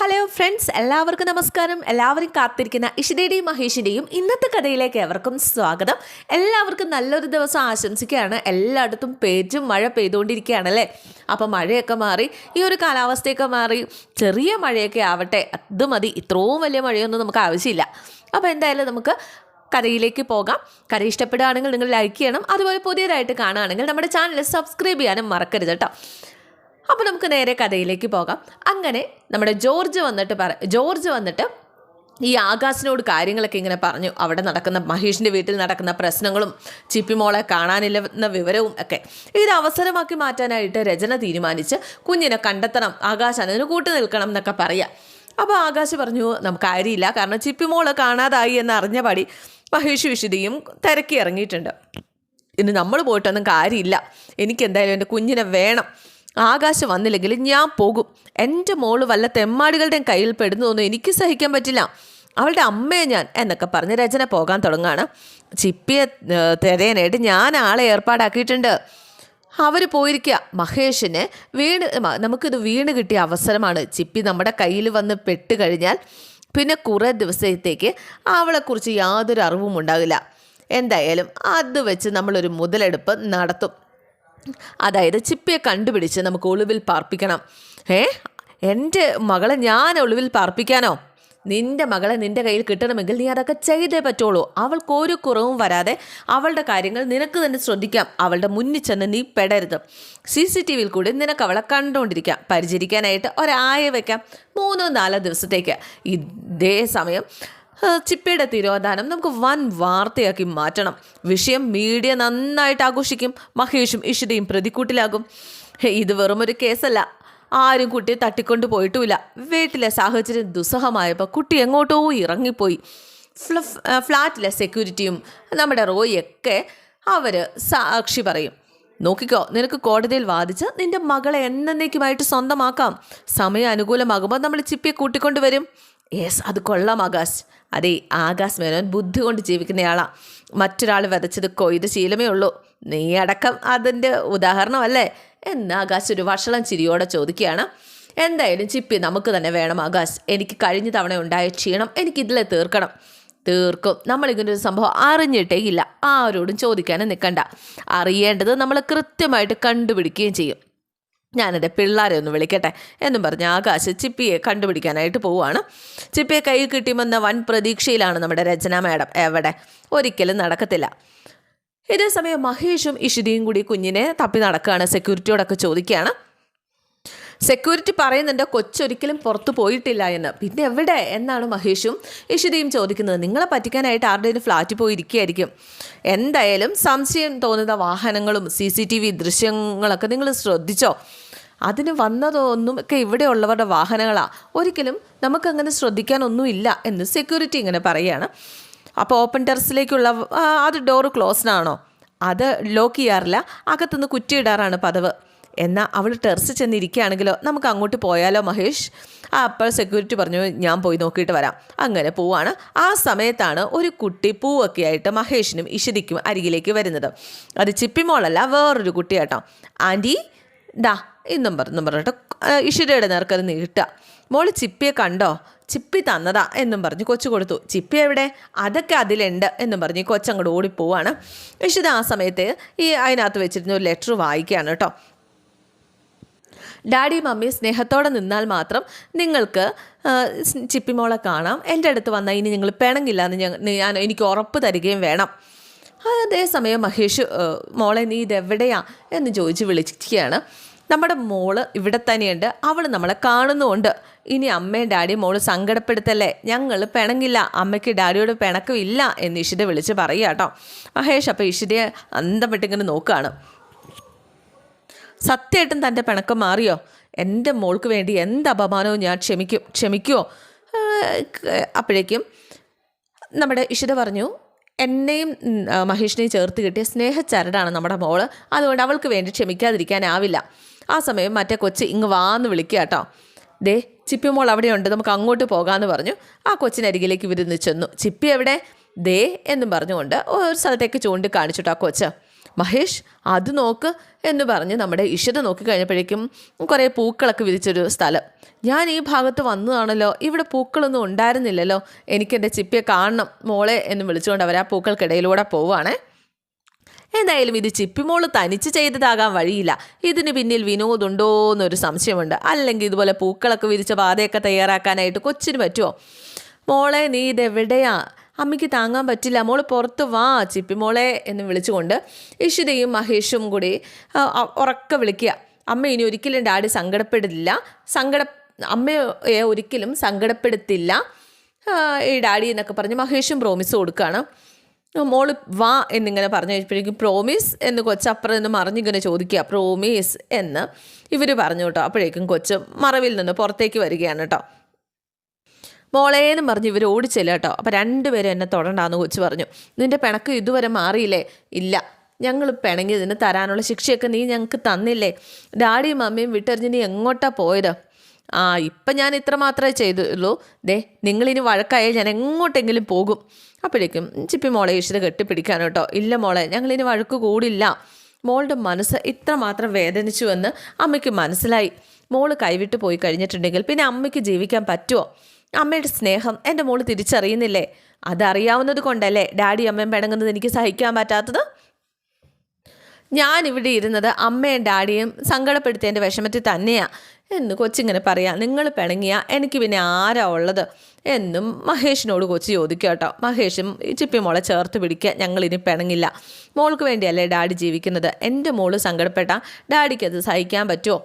Hello friends എല്ലാവർക്കും നമസ്കാരം. എല്ലാവരും കാത്തിരിക്കുന്ന ഇഷിതയുടെയും മഹേഷിന്റെയും ഇന്നത്തെ കഥയിലേക്ക് എവർക്കും സ്വാഗതം. എല്ലാവർക്കും നല്ലൊരു ദിവസം ആശംസിക്കുകയാണ്. എല്ലായിടത്തും പേജും മഴ പെയ്തുകൊണ്ടിരിക്കുകയാണല്ലേ? അപ്പോൾ മഴയൊക്കെ മാറി ഈ ഒരു കാലാവസ്ഥയൊക്കെ മാറി ചെറിയ മഴയൊക്കെ ആവട്ടെ അത് മതി. ഇത്രയും വലിയ മഴയൊന്നും നമുക്ക് ആവശ്യമില്ല. അപ്പോൾ എന്തായാലും നമുക്ക് കഥയിലേക്ക് പോകാം. കഥ ഇഷ്ടപ്പെടുകയാണെങ്കിൽ നിങ്ങൾ ലൈക്ക് ചെയ്യണം. അതുപോലെ പുതിയതായിട്ട് കാണുകയാണെങ്കിൽ നമ്മുടെ ചാനൽ സബ്സ്ക്രൈബ് ചെയ്യാനും മറക്കരുത് കേട്ടോ. അപ്പോൾ നമുക്ക് നേരെ കഥയിലേക്ക് പോകാം. അങ്ങനെ നമ്മുടെ ജോർജ് വന്നിട്ട് പറ ജോർജ് വന്നിട്ട് ഈ ആകാശിനോട് കാര്യങ്ങളൊക്കെ ഇങ്ങനെ പറഞ്ഞു. അവിടെ നടക്കുന്ന മഹേഷിന്റെ വീട്ടിൽ നടക്കുന്ന പ്രശ്നങ്ങളും ചിപ്പിമോളെ കാണാനില്ലെന്ന വിവരവും ഒക്കെ ഇത് അവസരമാക്കി മാറ്റാനായിട്ട് രചന തീരുമാനിച്ച് കുഞ്ഞിനെ കണ്ടെത്തണം ആകാശ് അതിന് കൂട്ടു നിൽക്കണം എന്നൊക്കെ പറയാം. അപ്പോൾ ആകാശ് പറഞ്ഞു നമുക്ക് കാര്യമില്ല. കാരണം ചിപ്പിമോളെ കാണാതായി എന്ന് അറിഞ്ഞ പാടി മഹേഷ് വിശുദ്ധിയും തിരക്കി ഇറങ്ങിയിട്ടുണ്ട്. ഇനി നമ്മൾ പോയിട്ടൊന്നും കാര്യമില്ല. എനിക്ക് എന്തായാലും എന്റെ കുഞ്ഞിനെ വേണം. ആകാശം വന്നില്ലെങ്കിൽ ഞാൻ പോകും. എന്റെ മോൾ വല്ല തെമ്മാടികളുടെയും കയ്യിൽ പെടുന്നതൊന്നും എനിക്ക് സഹിക്കാൻ പറ്റില്ല. അവളുടെ അമ്മയെ ഞാൻ എന്നൊക്കെ പറഞ്ഞ് രചന പോകാൻ തുടങ്ങുകയാണ് ചിപ്പിയെ തിരയാനായിട്ട് ഞാൻ ആളെ ഏർപ്പാടാക്കിയിട്ടുണ്ട്. അവർ പോയിരിക്കുക മഹേഷിന് വീണ് നമുക്കിത് വീണ് കിട്ടിയ അവസരമാണ്. ചിപ്പി നമ്മുടെ കയ്യിൽ വന്ന് പെട്ട് കഴിഞ്ഞാൽ പിന്നെ കുറേ ദിവസത്തേക്ക് അവളെക്കുറിച്ച് യാതൊരു അറിവും ഉണ്ടാകില്ല എന്തായാലും അത് വെച്ച് നമ്മളൊരു മുതലെടുപ്പ് നടത്തും. അതായത് ചിപ്പിയെ കണ്ടുപിടിച്ച് നമുക്ക് ഒളിവിൽ പാർപ്പിക്കണം. ഏ? എന്റെ മകളെ ഞാൻ ഒളിവിൽ പാർപ്പിക്കാനോ? നിന്റെ മകളെ നിന്റെ കയ്യിൽ കിട്ടണമെങ്കിൽ നീ അതൊക്കെ ചെയ്തേ പറ്റുള്ളൂ. അവൾക്ക് ഒരു കുറവും വരാതെ അവളുടെ കാര്യങ്ങൾ നിനക്ക് തന്നെ ശ്രദ്ധിക്കാം. അവളുടെ മുന്നിൽ ചെന്ന് നീ പെടരുത്. സി സി ടി വിയിൽ കൂടി നിനക്ക് അവളെ കണ്ടുകൊണ്ടിരിക്കാം പരിചരിക്കാനായിട്ട് ഒരായ വയ്ക്കാം മൂന്നോ നാലോ ദിവസത്തേക്ക്. ഇതേ സമയം ചിപ്പിയുടെ തിരോധാനം നമുക്ക് വൻ വാർത്തയാക്കി മാറ്റണം. വിഷയം മീഡിയ നന്നായിട്ട് ആഘോഷിക്കും. മഹേഷും ഇഷിതയും പ്രതിക്കൂട്ടിലാകും. ഇത് വെറുമൊരു കേസല്ല. ആരും കുട്ടിയെ തട്ടിക്കൊണ്ട് പോയിട്ടുമില്ല. വീട്ടിലെ സാഹചര്യം ദുസ്സഹമായപ്പോൾ കുട്ടി എങ്ങോട്ടോ ഇറങ്ങിപ്പോയി. ഫ്ലാറ്റിലെ സെക്യൂരിറ്റിയും നമ്മുടെ റോയൊക്കെ അവർ സാക്ഷി പറയും. നോക്കിക്കോ നിനക്ക് കോടതിയിൽ വാദിച്ച് നിന്റെ മകളെ എന്നേക്കുമായിട്ട് സ്വന്തമാക്കാം. സമയം അനുകൂലമാകുമ്പോൾ നമ്മൾ ചിപ്പിയെ കൂട്ടിക്കൊണ്ടുവരും യെസ് അത് കൊള്ളാം ആകാശ്. അതെ ആകാശ് മേനോൻ ബുദ്ധി കൊണ്ട് ജീവിക്കുന്നയാളാ. മറ്റൊരാൾ വിതച്ചത് കൊയ്ത് ശീലമേ ഉള്ളൂ. നീ അടക്കം അതിന്റെ ഉദാഹരണമല്ലേ? എന്ന് ആകാശ് ഒരു വഷളം ചിരിയോടെ ചോദിക്കുകയാണ്. എന്തായാലും ചിപ്പി നമുക്ക് തന്നെ വേണം ആകാശ്. എനിക്ക് കഴിഞ്ഞ തവണ ഉണ്ടായ ക്ഷീണം എനിക്ക് ഇതിലെ തീർക്കണം. തീർക്കും. നമ്മളിങ്ങനെ ഒരു സംഭവം അറിഞ്ഞിട്ടേ ഇല്ല. ആരോടും ചോദിക്കാനും നിൽക്കണ്ട. അറിയേണ്ടത് നമ്മൾ കൃത്യമായിട്ട് കണ്ടുപിടിക്കുകയും ചെയ്യും. ഞാനെന്റെ പിള്ളേരെ ഒന്ന് വിളിക്കട്ടെ എന്നും പറഞ്ഞ് ആകാശ് ചിപ്പിയെ കണ്ടുപിടിക്കാനായിട്ട് പോവുകയാണ് ചിപ്പിയെ കയ്യിൽ കിട്ടിയുമെന്ന വൻ പ്രതീക്ഷയിലാണ് നമ്മുടെ രചന മാഡം. എവിടെ? ഒരിക്കലും നടക്കത്തില്ല. ഇതേസമയം മഹേഷും ഇഷിതിയും കൂടി കുഞ്ഞിനെ തപ്പി നടക്കുകയാണ് സെക്യൂരിറ്റിയോടൊക്കെ ചോദിക്കുകയാണ്. സെക്യൂരിറ്റി പറയുന്നുണ്ട് കൊച്ചൊരിക്കലും പുറത്തു പോയിട്ടില്ല എന്ന്. പിന്നെ എവിടെ? എന്നാണ് മഹേഷും ഇഷിതയും ചോദിക്കുന്നത്. നിങ്ങളെ പറ്റിക്കാനായിട്ട് ആരുടെയും ഫ്ലാറ്റിൽ പോയിരിക്കുകയായിരിക്കും? എന്തായാലും സംശയം തോന്നുന്ന വാഹനങ്ങളും സി സി ടി വി ദൃശ്യങ്ങളൊക്കെ നിങ്ങൾ ശ്രദ്ധിച്ചോ? അതിന് വന്നതൊന്നും ഒക്കെ ഇവിടെയുള്ളവരുടെ വാഹനങ്ങളാണ് ഒരിക്കലും നമുക്കങ്ങനെ ശ്രദ്ധിക്കാനൊന്നുമില്ല എന്ന് സെക്യൂരിറ്റി ഇങ്ങനെ പറയുകയാണ്. അപ്പോൾ ഓപ്പൺ ടെറസിലേക്കുള്ള അത് ഡോറ് ക്ലോസ്ഡാണോ അത് ലോക്ക് ചെയ്യാറില്ല. അകത്തുനിന്ന് കുറ്റിയിടാറാണ് പതിവ്. എന്നാൽ അവൾ ടെറസ് ചെന്നിരിക്കുകയാണെങ്കിലോ നമുക്ക് അങ്ങോട്ട് പോയാലോ മഹേഷ്? ആ അപ്പോൾ സെക്യൂരിറ്റി പറഞ്ഞു ഞാൻ പോയി നോക്കിയിട്ട് വരാം. അങ്ങനെ പോവാണ്. ആ സമയത്താണ് ഒരു കുട്ടി പൂവൊക്കെ ആയിട്ട് മഹേഷിനും ഇഷിതിക്കും അരികിലേക്ക് വരുന്നത്. അത് ചിപ്പിമോളല്ല വേറൊരു കുട്ടിയാട്ടോ. ആന്റി ഡാ ഇന്നും പറഞ്ഞു പറഞ്ഞിട്ട് ഇഷിതയുടെ നേർക്കത് നീട്ടുക മോൾ ചിപ്പിയെ കണ്ടോ? ചിപ്പി തന്നതാ എന്നും പറഞ്ഞ് കൊച്ചു കൊടുത്തു. ചിപ്പി എവിടെ? അതൊക്കെ അതിലുണ്ട് എന്നും പറഞ്ഞ് കൊച്ചങ്ങോട്ട് ഓടിപ്പോവാണ്. ഇഷിത ആ സമയത്ത് ഈ അതിനകത്ത് വെച്ചിരുന്ന ഒരു ലെറ്റർ വായിക്കുകയാണ് കേട്ടോ. ഡാഡി മമ്മി സ്നേഹത്തോടെ നിന്നാൽ മാത്രം നിങ്ങൾക്ക് ചിപ്പിമോളെ കാണാം. എന്റെ അടുത്ത് വന്നാൽ ഇനി നിങ്ങൾ പിണങ്ങില്ല എന്ന് ഞാൻ എനിക്ക് ഉറപ്പ് തരികയും വേണം. അതേസമയം മഹേഷ് മോളെ നീ ഇതെവിടെയാ എന്ന് ചോദിച്ച് വിളിക്കുകയാണ് നമ്മുടെ മോൾ ഇവിടെ തന്നെയുണ്ട്. അവൾ നമ്മളെ കാണുന്നുമുണ്ട്. ഇനി അമ്മയും ഡാഡിയും മോൾ സങ്കടപ്പെടുത്തല്ലേ? ഞങ്ങൾ പിണങ്ങില്ല. അമ്മയ്ക്ക് ഡാഡിയോട് പിണക്കമില്ല എന്ന് ഇഷിത വിളിച്ച് പറയുക കേട്ടോ. മഹേഷ് അപ്പോൾ ഇഷിതയെ അന്തം വിട്ടിങ്ങനെ നോക്കുകയാണ്. സത്യമായിട്ടും തന്റെ പിണക്കം മാറിയോ? എന്റെ മോൾക്ക് വേണ്ടി എന്ത് അപമാനവും ഞാൻ ക്ഷമിക്കും ക്ഷമിക്കുമോ അപ്പോഴേക്കും നമ്മുടെ ഇഷിത പറഞ്ഞു എന്നെയും മഹേഷിനെയും ചേർത്ത് കിട്ടിയ സ്നേഹച്ചരടാണ് നമ്മുടെ മോൾ. അതുകൊണ്ട് അവൾക്ക് വേണ്ടി ക്ഷമിക്കാതിരിക്കാനാവില്ല. ആ സമയം മറ്റേ കൊച്ച് ഇങ്ങ് വാന്ന് വിളിക്കുക കേട്ടോ. ദേ ചിപ്പി മോൾ അവിടെയുണ്ട്. നമുക്ക് അങ്ങോട്ട് പോകാമെന്ന് പറഞ്ഞു. ആ കൊച്ചിനരികിലേക്ക് വിരുന്ന് ചെന്നു. ചിപ്പി എവിടെ? ദേ എന്നും പറഞ്ഞുകൊണ്ട് ഒരു സ്ഥലത്തേക്ക് ചൂണ്ടി കാണിച്ചിട്ടോ ആ കൊച്ച്. മഹേഷ് അത് നോക്ക് എന്ന് പറഞ്ഞ് നമ്മുടെ നോക്കി കഴിഞ്ഞപ്പോഴേക്കും കുറേ പൂക്കളൊക്കെ വിരിച്ചൊരു സ്ഥലം. ഞാൻ ഈ ഭാഗത്ത് വന്നതാണല്ലോ ഇവിടെ പൂക്കളൊന്നും ഉണ്ടായിരുന്നില്ലല്ലോ എനിക്കെന്റെ ചിപ്പിയെ കാണണം മോളെ എന്ന് വിളിച്ചുകൊണ്ട് അവർ ആ പൂക്കൾക്കിടയിലൂടെ പോവുകയാണേ. എന്തായാലും ഇത് ചിപ്പിമോൾ തനിച്ച് ചെയ്തതാകാൻ വഴിയില്ല. ഇതിന് പിന്നിൽ വിനോദുണ്ടോ എന്നൊരു സംശയമുണ്ട്. അല്ലെങ്കിൽ ഇതുപോലെ പൂക്കളൊക്കെ വിരിച്ച പാതയൊക്കെ തയ്യാറാക്കാനായിട്ട് കൊച്ചിന് പറ്റുമോ? മോളെ നീ ഇതെവിടെയാ? അമ്മയ്ക്ക് താങ്ങാൻ പറ്റില്ല. മോൾ പുറത്ത് വാ ചിപ്പി മോളെ എന്ന് വിളിച്ചുകൊണ്ട് ഇഷിതയും മഹേഷും കൂടി ഉറക്കെ വിളിക്കുക. അമ്മ ഇനി ഒരിക്കലും ഡാഡി സങ്കടപ്പെടില്ല. സങ്കട അമ്മയെ ഒരിക്കലും സങ്കടപ്പെടുത്തില്ല. ഈ ഡാഡി എന്നൊക്കെ പറഞ്ഞ് മഹേഷും പ്രോമിസ് കൊടുക്കുകയാണ്. മോൾ വാ എന്നിങ്ങനെ പറഞ്ഞു കഴിഞ്ഞപ്പോഴേക്കും പ്രോമിസ് എന്ന് കൊച്ചപ്പുറം നിന്ന് മറിഞ്ഞിങ്ങനെ ചോദിക്കുക. പ്രോമിസ് എന്ന് ഇവർ പറഞ്ഞു കേട്ടോ. അപ്പോഴേക്കും കൊച്ച് മറവിൽ നിന്ന് പുറത്തേക്ക് വരികയാണ് കേട്ടോ. മോളേന്ന് പറഞ്ഞ് ഇവർ ഓടിച്ചില്ല കേട്ടോ. അപ്പോൾ രണ്ടുപേരും എന്നെ തൊടണ്ടാന്ന് കൊച്ചു പറഞ്ഞു. നിന്റെ പിണക്ക് ഇതുവരെ മാറിയില്ലേ? ഇല്ല. ഞങ്ങൾ പിണങ്ങിയതിന് തരാനുള്ള ശിക്ഷയൊക്കെ നീ ഞങ്ങൾക്ക് തന്നില്ലേ? ഡാഡിയും മമ്മിയും വിട്ടെറിഞ്ഞ് നീ എങ്ങോട്ടാ പോയത്? ആ ഇപ്പം ഞാൻ ഇത്ര മാത്രമേ ചെയ്തുള്ളൂ. ദേ നിങ്ങളിനി വഴക്കായാൽ ഞാൻ എങ്ങോട്ടെങ്കിലും പോകും. അപ്പോഴേക്കും ചിപ്പി മോളെ ഈശ്വര കെട്ടിപ്പിടിക്കാൻ കേട്ടോ. ഇല്ല മോളെ ഞങ്ങളിനി വഴക്ക് കൂടില്ല. മോളുടെ മനസ്സ് ഇത്രമാത്രം വേദനിച്ചുവെന്ന് അമ്മയ്ക്ക് മനസ്സിലായി. മോൾ കൈവിട്ട് പോയി കഴിഞ്ഞിട്ടുണ്ടെങ്കിൽ പിന്നെ അമ്മയ്ക്ക് ജീവിക്കാൻ പറ്റുമോ അമ്മയുടെ സ്നേഹം എന്റെ മോൾ തിരിച്ചറിയുന്നില്ലേ? അതറിയാവുന്നത് കൊണ്ടല്ലേ ഡാഡി അമ്മയും പിണങ്ങുന്നത് എനിക്ക് സഹിക്കാൻ പറ്റാത്തത്? ഞാൻ ഇവിടെ ഇരുന്നത് അമ്മയും ഡാഡിയും സങ്കടപ്പെടുത്തിയതിന്റെ വിഷമത്തിൽ തന്നെയാ. എന്ന് കൊച്ചിങ്ങനെ പറയാം നിങ്ങൾ പിണങ്ങിയ എനിക്ക് പിന്നെ ആരാ ഉള്ളത്? എന്നും മഹേഷിനോട് കൊച്ചി ചോദിക്കുക കേട്ടോ മഹേഷും ചിപ്പി മോളെ ചേർത്ത് പിടിക്കുക ഞങ്ങളിനി പിണങ്ങില്ല. മോൾക്ക് വേണ്ടിയല്ലേ ഡാഡി ജീവിക്കുന്നത്? എന്റെ മോൾ സങ്കടപ്പെട്ട ഡാഡിക്ക് അത് സഹിക്കാൻ പറ്റുമോ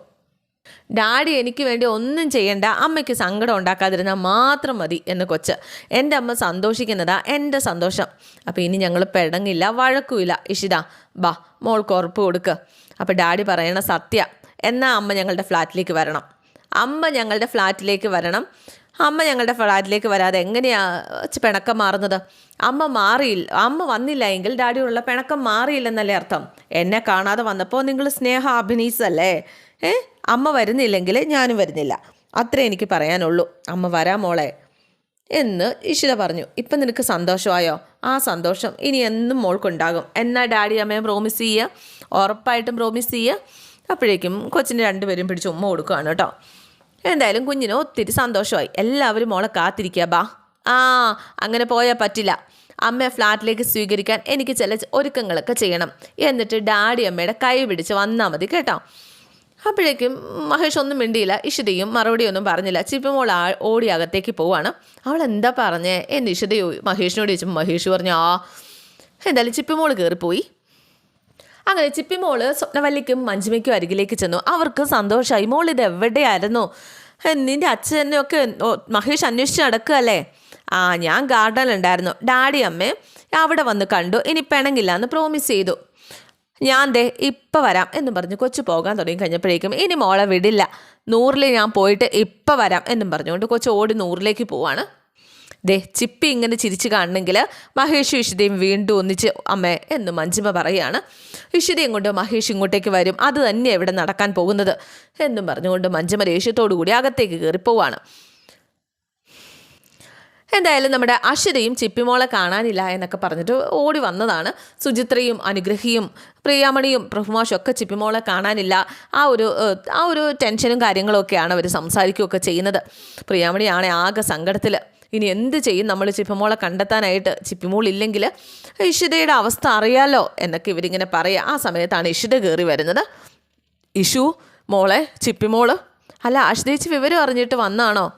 ഡാഡി എനിക്ക് വേണ്ടി ഒന്നും ചെയ്യണ്ട. അമ്മയ്ക്ക് സങ്കടം ഉണ്ടാക്കാതിരുന്നാൽ മാത്രം മതി എന്ന് കൊച്ച്. എന്റെ അമ്മ സന്തോഷിക്കുന്നതാ എന്റെ സന്തോഷം. അപ്പോൾ ഇനി ഞങ്ങൾ പെടങ്ങില്ല വഴക്കുമില്ല. ഇഷിത ബാ മോൾക്ക് ഉറപ്പ് കൊടുക്ക്. അപ്പോൾ ഡാഡി പറയണ സത്യ എന്നാൽ അമ്മ ഞങ്ങളുടെ ഫ്ലാറ്റിലേക്ക് വരണം. അമ്മ ഞങ്ങളുടെ ഫ്ലാറ്റിലേക്ക് വരണം. അമ്മ ഞങ്ങളുടെ ഫ്ലാറ്റിലേക്ക് വരാതെ എങ്ങനെയാ പിണക്കം മാറുന്നത്? അമ്മ മാറിയില്ല അമ്മ വന്നില്ല എങ്കിൽ ഡാഡിയോടുള്ള പിണക്കം മാറിയില്ലെന്നല്ലേ അർത്ഥം. എന്നെ കാണാതെ വന്നപ്പോൾ നിങ്ങൾ സ്നേഹം അഭിനയിച്ചല്ലേ ഏ? അമ്മ വരുന്നില്ലെങ്കിൽ ഞാനും വരുന്നില്ല. അത്രേ എനിക്ക് പറയാനുള്ളൂ. അമ്മ വരാ മോളെ. എന്ന് ഇഷിത പറഞ്ഞു. ഇപ്പം നിനക്ക് സന്തോഷമായോ? ആ സന്തോഷം ഇനി എന്നും മോൾക്കുണ്ടാകും. എന്നാ ഡാഡി അമ്മയെ പ്രോമിസ് ചെയ്യുക ഉറപ്പായിട്ടും പ്രോമിസ് ചെയ്യുക അപ്പോഴേക്കും കൊച്ചിന്റെ രണ്ടുപേരും പിടിച്ച് ഉമ്മ കൊടുക്കുകയാണ് കേട്ടോ. എന്തായാലും കുഞ്ഞിന് ഒത്തിരി സന്തോഷമായി. എല്ലാവരും മോളെ കാത്തിരിക്കുക ബാ. ആ അങ്ങനെ പോയാൽ പറ്റില്ല. അമ്മയെ ഫ്ലാറ്റിലേക്ക് സ്വീകരിക്കാൻ എനിക്ക് ചില ഒരുക്കങ്ങളൊക്കെ ചെയ്യണം. എന്നിട്ട് ഡാഡി അമ്മയുടെ കൈ പിടിച്ച് വന്നാൽ മതി കേട്ടോ. അപ്പോഴേക്കും മഹേഷ് ഒന്നും മിണ്ടിയില്ല. ഇഷിതയും മറുപടിയൊന്നും പറഞ്ഞില്ല. ചിപ്പിമോൾ ആ ഓടി അകത്തേക്ക് പോവാണ്. അവൾ എന്താ പറഞ്ഞേ എന്ന് ഇഷിത ചോ- മഹേഷിനോട് ചോദിച്ചപ്പോൾ മഹേഷ് പറഞ്ഞു ആ എന്തായാലും ചിപ്പിമോൾ കയറിപ്പോയി. അങ്ങനെ ചിപ്പിമോൾ സ്വപ്നവല്ലിക്കും മഞ്ജുമയ്ക്കും അരികിലേക്ക് ചെന്നു. അവർക്ക് സന്തോഷമായി മോൾ ഇത് എവിടെയായിരുന്നു? നിന്റെ അച്ഛനൊക്കെ മഹേഷ് അന്വേഷിച്ച് നടക്കുകയല്ലേ? ആ ഞാൻ ഗാർഡനിലുണ്ടായിരുന്നു. ഡാഡി അമ്മേ അവിടെ വന്ന് കണ്ടു. ഇനി പിണങ്ങില്ല എന്ന് പ്രോമിസ് ചെയ്തു. ഞാൻ ദേ ഇപ്പം വരാം എന്ന് പറഞ്ഞ്. കൊച്ചു പോകാൻ തുടങ്ങി കഴിഞ്ഞപ്പോഴേക്കും ഇനി മോളെ വിടില്ല. നൂറിൽ ഞാൻ പോയിട്ട് ഇപ്പം വരാം എന്നും പറഞ്ഞുകൊണ്ട് കൊച്ചു ഓടി നൂറിലേക്ക് പോവാണ്. ദേ ചിപ്പി ഇങ്ങനെ ചിരിച്ച് കാണണമെങ്കിൽ മഹേഷും ഇഷിതയും വീണ്ടും ഒന്നിച്ച് അമ്മേ എന്ന് മഞ്ജിമ പറയുകയാണ് ഇഷിതയും ഇങ്ങോട്ട് മഹേഷ് ഇങ്ങോട്ടേക്ക് വരും. അത് തന്നെ ഇവിടെ നടക്കാൻ പോകുന്നത് എന്നും പറഞ്ഞുകൊണ്ട് മഞ്ജിമ ദേഷ്യത്തോടു കൂടി അകത്തേക്ക് കയറി പോവാണ് എന്തായാലും നമ്മുടെ അശ്വതയും ചിപ്പിമോളെ കാണാനില്ല എന്നൊക്കെ പറഞ്ഞിട്ട് ഓടി വന്നതാണ്. സുചിത്രയും അനുഗ്രഹിയും പ്രിയാമണിയും പ്രഭുമാഷും ഒക്കെ ചിപ്പിമോളെ കാണാനില്ല. ആ ഒരു ആ ഒരു ടെൻഷനും കാര്യങ്ങളും ഒക്കെയാണ് അവർ സംസാരിക്കുകയൊക്കെ ചെയ്യുന്നത്. പ്രിയാമണിയാണ് ആകെ സങ്കടത്തിൽ ഇനി എന്ത് ചെയ്യും നമ്മൾ ചിപ്പിമോളെ കണ്ടെത്താനായിട്ട്? ചിപ്പിമോൾ ഇല്ലെങ്കിൽ ഇഷിതയുടെ അവസ്ഥ അറിയാലോ എന്നൊക്കെ ഇവരിങ്ങനെ പറയുക ആ സമയത്താണ് ഇഷിത കയറി വരുന്നത്. ഇഷു മോളെ ചിപ്പിമോൾ. അല്ല ആശ്രയിച്ച് വിവരം അറിഞ്ഞിട്ട് വന്നാണോ?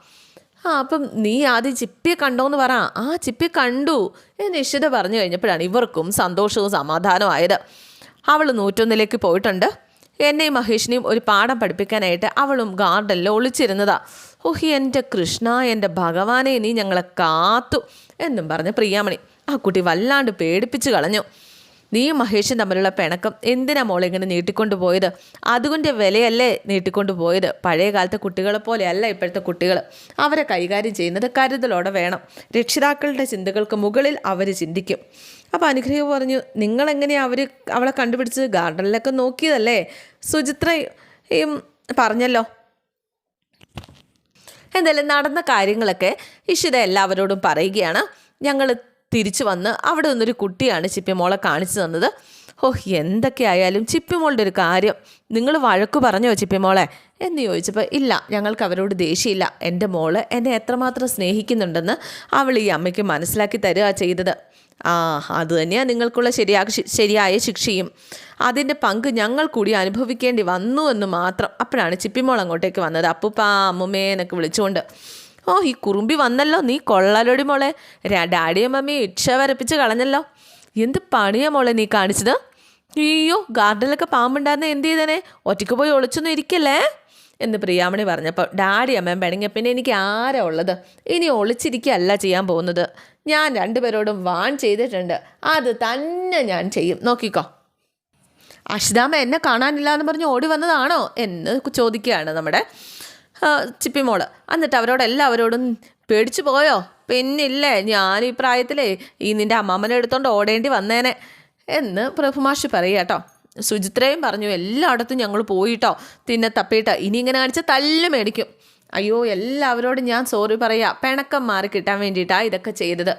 ആ അപ്പം നീ ആദ്യം ചിപ്പിയെ കണ്ടോന്ന് പറ. ആ ചിപ്പി കണ്ടു. എന്ന് നിശ്ചിത പറഞ്ഞു കഴിഞ്ഞപ്പോഴാണ് ഇവർക്കും സന്തോഷവും സമാധാനവും ആയത്. അവൾ നൂറ്റൊന്നിലേക്ക് പോയിട്ടുണ്ട്. എന്നെയും മഹേഷിനെയും ഒരു പാഠം പഠിപ്പിക്കാനായിട്ട് അവളും ഗാർഡനിൽ ഒളിച്ചിരുന്നതാ. ഓഹ് എന്റെ കൃഷ്ണ എന്റെ ഭഗവാനെ നീ ഞങ്ങളെ കാത്തു എന്നും പറഞ്ഞ് പ്രിയാമണി ആ കുട്ടി വല്ലാണ്ട് പേടിപ്പിച്ച് കളഞ്ഞു. നീയും മഹേഷും തമ്മിലുള്ള പിണക്കം എന്തിനാ മോളെ ഇങ്ങനെ നീട്ടിക്കൊണ്ടു പോയത് അതുകൊണ്ട് വിലയല്ലേ നീട്ടിക്കൊണ്ടു പോയത് പഴയ കാലത്തെ കുട്ടികളെ പോലെയല്ല ഇപ്പോഴത്തെ കുട്ടികൾ അവരെ കൈകാര്യം ചെയ്യുന്നത് കരുതലോടെ വേണം. രക്ഷിതാക്കളുടെ ചിന്തകൾക്ക് മുകളിൽ അവർ ചിന്തിക്കും. അപ്പോൾ അനുഗ്രഹ പറഞ്ഞു നിങ്ങളെങ്ങനെയാണ് അവർ അവളെ കണ്ടുപിടിച്ച് ഗാർഡനിലൊക്കെ നോക്കിയതല്ലേ? സുചിത്രയും പറഞ്ഞല്ലോ. എന്തായാലും നടന്ന കാര്യങ്ങളൊക്കെ ഇഷിത എല്ലാവരോടും പറയുകയാണ്. ഞങ്ങൾ തിരിച്ചു വന്ന് അവിടെ നിന്നൊരു കുട്ടിയാണ് ചിപ്പിമോളെ കാണിച്ചു തന്നത്. ഓ ചിപ്പി ചിപ്പിമോളുടെ ഒരു കാര്യം. നിങ്ങൾ വഴക്കു പറഞ്ഞോ ചിപ്പിമോളെ എന്ന് ചോദിച്ചപ്പോൾ ഇല്ല ഞങ്ങൾക്ക് അവരോട് ദേഷ്യമില്ല. എന്റെ മോൾ എന്നെ എത്രമാത്രം സ്നേഹിക്കുന്നുണ്ടെന്ന് അവൾ ഈ അമ്മയ്ക്ക് മനസ്സിലാക്കി തരിക ചെയ്തത്. ആ അത് തന്നെയാണ് നിങ്ങൾക്കുള്ള ശരിയാ ശരിയായ ശിക്ഷയും. അതിന്റെ പങ്ക് ഞങ്ങൾ കൂടി അനുഭവിക്കേണ്ടി വന്നു എന്ന് മാത്രം. അപ്പോഴാണ് ചിപ്പിമോൾ അങ്ങോട്ടേക്ക് വന്നത്. അപ്പൂപ്പാ അമ്മുമേ എന്നൊക്കെ വിളിച്ചുകൊണ്ട്. ഓ ഈ കുറുമ്പി വന്നല്ലോ നീ കൊള്ളാലോടി മോളെ. ഡാഡിയും മമ്മിയും ഇക്ഷ വരപ്പിച്ച് കളഞ്ഞല്ലോ. എന്ത് പണിയാ മോളെ നീ കാണിച്ചത്? അയ്യോ ഗാർഡനിലൊക്കെ പാമ്പുണ്ടായിരുന്ന എന്ത് ചെയ്തേനെ? ഒറ്റയ്ക്ക് പോയി ഒളിച്ചൊന്നും ഇരിക്കല്ലേ? എന്ന് പ്രിയാമണി പറഞ്ഞപ്പോൾ ഡാഡി അമ്മയും പിണങ്ങിയ പിന്നെ എനിക്ക് ആരാ ഉള്ളത്? ഇനി ഒളിച്ചിരിക്കുകയല്ല ചെയ്യാൻ പോകുന്നത്. ഞാൻ രണ്ടുപേരോടും വാൺ ചെയ്തിട്ടുണ്ട്. അത് തന്നെ ഞാൻ ചെയ്യും. നോക്കിക്കോ. അഷിതാമ്മ എന്നെ കാണാനില്ല എന്ന് പറഞ്ഞ് ഓടി വന്നതാണോ? എന്ന് ചോദിക്കുകയാണ് നമ്മുടെ ചിപ്പിമോൾ. എന്നിട്ട് അവരോട് എല്ലാവരോടും പേടിച്ചു പോയോ? പിന്നില്ലേ ഞാൻ ഈ പ്രായത്തിലേ ഈ നിന്റെ അമ്മാമ്മനെ എടുത്തോണ്ട് ഓടേണ്ടി വന്നേനെ. എന്ന് പ്രഭുമാഷി പറയുക കേട്ടോ. സുചിത്രയും പറഞ്ഞു എല്ലായിടത്തും ഞങ്ങൾ പോയിട്ടോ? തിന്നെ തപ്പിയിട്ടോ? ഇനി ഇങ്ങനെ കാണിച്ച തല്ല് മേടിക്കും. അയ്യോ എല്ലാവരോടും ഞാൻ സോറി പറയാ. പിണക്കം മാറി കിട്ടാൻ വേണ്ടിയിട്ടാണ് ഇതൊക്കെ ചെയ്തത്.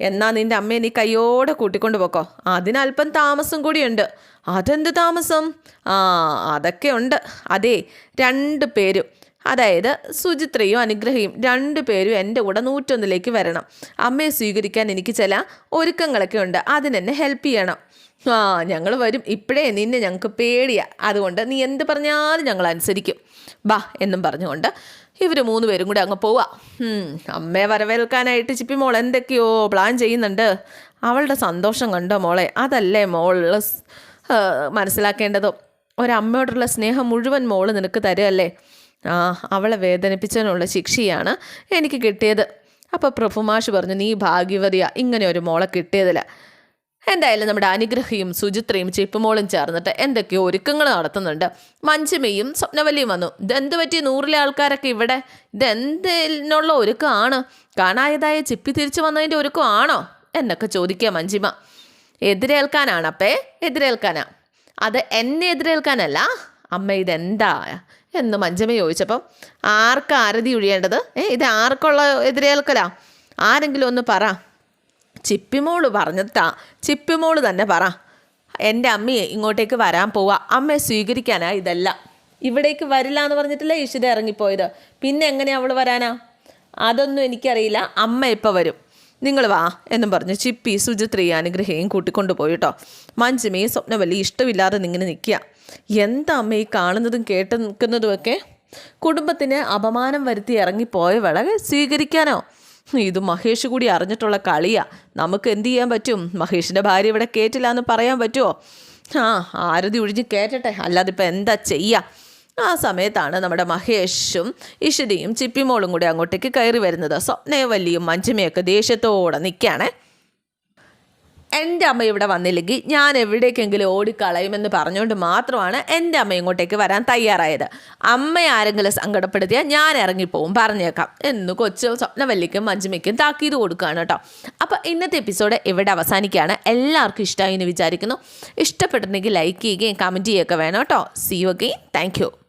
എന്നാ നിന്റെ അമ്മയെ നീ കയ്യോടെ കൂട്ടിക്കൊണ്ട് പോക്കോ. അതിനല്പം താമസം കൂടിയുണ്ട്. അതെന്ത് താമസം? ആ അതൊക്കെ ഉണ്ട്. അതെ രണ്ട് പേരും. അതായത് സുചിത്രയും അനുഗ്രഹയും രണ്ടു പേരും എന്റെ കൂടെ നൂറ്റൊന്നിലേക്ക് വരണം. അമ്മയെ സ്വീകരിക്കാൻ എനിക്ക് ചില ഒരുക്കങ്ങളൊക്കെ ഉണ്ട്. അതിനെന്നെ ഹെൽപ്പ് ചെയ്യണം. ആ ഞങ്ങൾ വരും. ഇപ്പോഴേ നിന്നെ ഞങ്ങൾക്ക് പേടിയാ. അതുകൊണ്ട് നീ എന്ത് പറഞ്ഞാലും ഞങ്ങൾ അനുസരിക്കും. ബാ എന്നും പറഞ്ഞുകൊണ്ട് ഇവർ മൂന്ന് പേരും കൂടെ അങ്ങ് പോവാ. അമ്മയെ വരവേൽക്കാനായിട്ട് ചിപ്പി മോൾ എന്തൊക്കെയോ പ്ലാൻ ചെയ്യുന്നുണ്ട്. അവളുടെ സന്തോഷം കണ്ടോ മോളെ? അതല്ലേ മോൾ മനസ്സിലാക്കേണ്ടതോ. ഒരമ്മയോടുള്ള സ്നേഹം മുഴുവൻ മോൾ നിനക്ക് തരുമല്ലേ അവളെ വേദനിപ്പിച്ചതിനുള്ള ശിക്ഷയാണ് എനിക്ക് കിട്ടിയത്. അപ്പോൾ പ്രഭുമാഷ് പറഞ്ഞു നീ ഭാഗ്യവതിയാ ഇങ്ങനെ ഒരു മോളെ കിട്ടിയതില്ല എന്തായാലും നമ്മുടെ അനുഗ്രഹിയും സുചിത്രയും ചിപ്പുമോളും ചേർന്നിട്ട് എന്തൊക്കെയോ ഒരുക്കങ്ങൾ നടത്തുന്നുണ്ട്. മഞ്ചുമയും സ്വപ്നവല്ലിയും വന്നു. ഇതെന്ത് പറ്റി? നൂറിലെ ആൾക്കാരൊക്കെ ഇവിടെ? ഇതെന്തിനുള്ള ഒരുക്കമാണ് കാണായതായ ചിപ്പി തിരിച്ചു വന്നതിന്റെ ഒരുക്കമാണോ? എന്നൊക്കെ ചോദിക്കുക മഞ്ചിമ എതിരേൽക്കാനാണ് അപ്പേ എതിരേൽക്കാനാ. അത് എന്നെ എതിരേൽക്കാനല്ല. അമ്മ ഇതെന്താ? എന്ന് മഞ്ചമ്മ ചോദിച്ചപ്പം ആർക്ക് ആരതി ഒഴിയേണ്ടത് ഏ ഇത് ആർക്കുള്ള എതിരേൽക്കലാ? ആരെങ്കിലും ഒന്ന് പറ. ചിപ്പിമോൾ പറഞ്ഞിട്ടാ ചിപ്പിമോൾ തന്നെ പറ. എന്റെ അമ്മയെ ഇങ്ങോട്ടേക്ക് വരാൻ പോവാ. അമ്മയെ സ്വീകരിക്കാനാ ഇതല്ല. ഇവിടേക്ക് വരില്ല എന്ന് പറഞ്ഞിട്ടല്ലേ ഈശ്വര ഇറങ്ങിപ്പോയത്. പിന്നെ എങ്ങനെയാണ് അവൾ വരാനാ? അതൊന്നും എനിക്കറിയില്ല. അമ്മ ഇപ്പോൾ വരും. നിങ്ങൾ വാ എന്നും പറഞ്ഞ് ചിപ്പി സുചിത്രയും അനുഗ്രഹയും കൂട്ടിക്കൊണ്ടു പോയിട്ടോ മഞ്ജുമയും സ്വപ്നവല്ലി ഇഷ്ടമില്ലാതെ ഇങ്ങനെ നിൽക്കുക എന്താ അമ്മ ഈ കാണുന്നതും കേട്ട് നിൽക്കുന്നതുമൊക്കെ കുടുംബത്തിന് അപമാനം വരുത്തി ഇറങ്ങിപ്പോയവളെ സ്വീകരിക്കാനോ? ഇത് മഹേഷ് കൂടി അറിഞ്ഞിട്ടുള്ള കളിയാ. നമുക്ക് എന്ത് ചെയ്യാൻ പറ്റും? മഹേഷിന്റെ ഭാര്യ ഇവിടെ കേറ്റില്ല എന്ന് പറയാൻ പറ്റുമോ ആ ആരതി ഒഴിഞ്ഞ് കേറ്റട്ടെ. അല്ലാതിപ്പോൾ എന്താ ചെയ്യുക ആ സമയത്താണ് നമ്മുടെ മഹേഷും ഇഷിതയും ചിപ്പിമോളും കൂടി അങ്ങോട്ടേക്ക് കയറി വരുന്നത്. സ്വപ്നവല്ലിയും മഞ്ജുമയൊക്കെ ദേഷ്യത്തോടെ നിൽക്കുകയാണേ എന്റെ അമ്മ ഇവിടെ വന്നില്ലെങ്കിൽ ഞാൻ എവിടേക്കെങ്കിലും ഓടിക്കളയുമെന്ന് പറഞ്ഞുകൊണ്ട് മാത്രമാണ് എന്റെ അമ്മ ഇങ്ങോട്ടേക്ക് വരാൻ തയ്യാറായത്. അമ്മ ആരെങ്കിലും സങ്കടപ്പെടുത്തിയാൽ ഞാൻ ഇറങ്ങിപ്പോവും പറഞ്ഞേക്കാം. എന്ന് കൊച്ചു സ്വപ്നവല്ലിക്കും മഞ്ജുമയ്ക്കും താക്കീത് കൊടുക്കുകയാണ് കേട്ടോ. അപ്പോൾ ഇന്നത്തെ എപ്പിസോഡ് ഇവിടെ അവസാനിക്കുകയാണ്. എല്ലാവർക്കും ഇഷ്ടമായി എന്ന് വിചാരിക്കുന്നു. ഇഷ്ടപ്പെട്ടിട്ടുണ്ടെങ്കിൽ ലൈക്ക് ചെയ്യുകയും കമന്റ് ചെയ്യുകയൊക്കെ വേണം കേട്ടോ. C you again thank